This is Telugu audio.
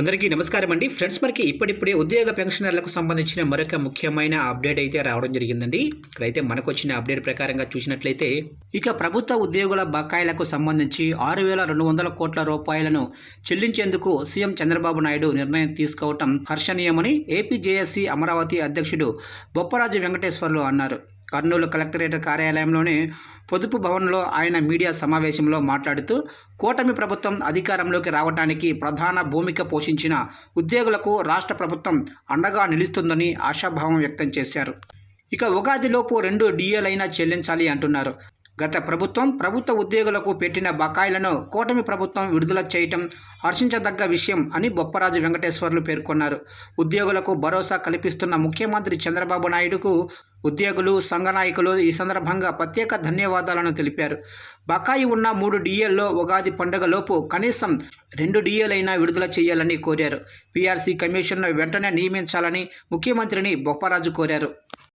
అందరికీ నమస్కారం అండి. ఫ్రెండ్స్ మనకి ఇప్పుడిప్పుడే ఉద్యోగ పెన్షనర్లకు సంబంధించిన మరొక ముఖ్యమైన అప్డేట్ అయితే రావడం జరిగిందండి. ఇక్కడైతే మనకు వచ్చిన అప్డేట్ ప్రకారంగా చూసినట్లయితే ఇక ప్రభుత్వ ఉద్యోగుల బకాయిలకు సంబంధించి ఆరు వేల రెండు వందల కోట్ల రూపాయలను చెల్లించేందుకు సీఎం చంద్రబాబు నాయుడు నిర్ణయం తీసుకోవటం హర్షణీయమని ఏపీజేఎస్సీ అమరావతి అధ్యక్షుడు బొప్పరాజు వెంకటేశ్వర్లు అన్నారు. కర్నూలు కలెక్టరేట్ కార్యాలయంలోని పొదుపు భవన్లో ఆయన మీడియా సమావేశంలో మాట్లాడుతూ కూటమి ప్రభుత్వం అధికారంలోకి రావడానికి ప్రధాన భూమిక పోషించిన ఉద్యోగులకు రాష్ట్ర ప్రభుత్వం అండగా నిలుస్తుందని ఆశాభావం వ్యక్తం చేశారు. ఇక ఉగాదిలోపు రెండు డిఏలైనా చెల్లించాలి అంటున్నారు. గత ప్రభుత్వం ప్రభుత్వ ఉద్యోగులకు పెట్టిన బకాయిలను కూటమి ప్రభుత్వం విడుదల చేయటం హర్షించదగ్గ విషయం అని బొప్పరాజు వెంకటేశ్వర్లు పేర్కొన్నారు. ఉద్యోగులకు భరోసా కల్పిస్తున్న ముఖ్యమంత్రి చంద్రబాబు నాయుడుకు ఉద్యోగులు సంఘ నాయకులు ఈ సందర్భంగా ప్రత్యేక ధన్యవాదాలను తెలిపారు. బకాయి ఉన్న మూడు డిఏల్లో ఉగాది పండుగలోపు కనీసం రెండు డిఏలైనా విడుదల చేయాలని కోరారు. పీఆర్సీ కమిషన్ను వెంటనే నియమించాలని ముఖ్యమంత్రిని బొప్పరాజు కోరారు.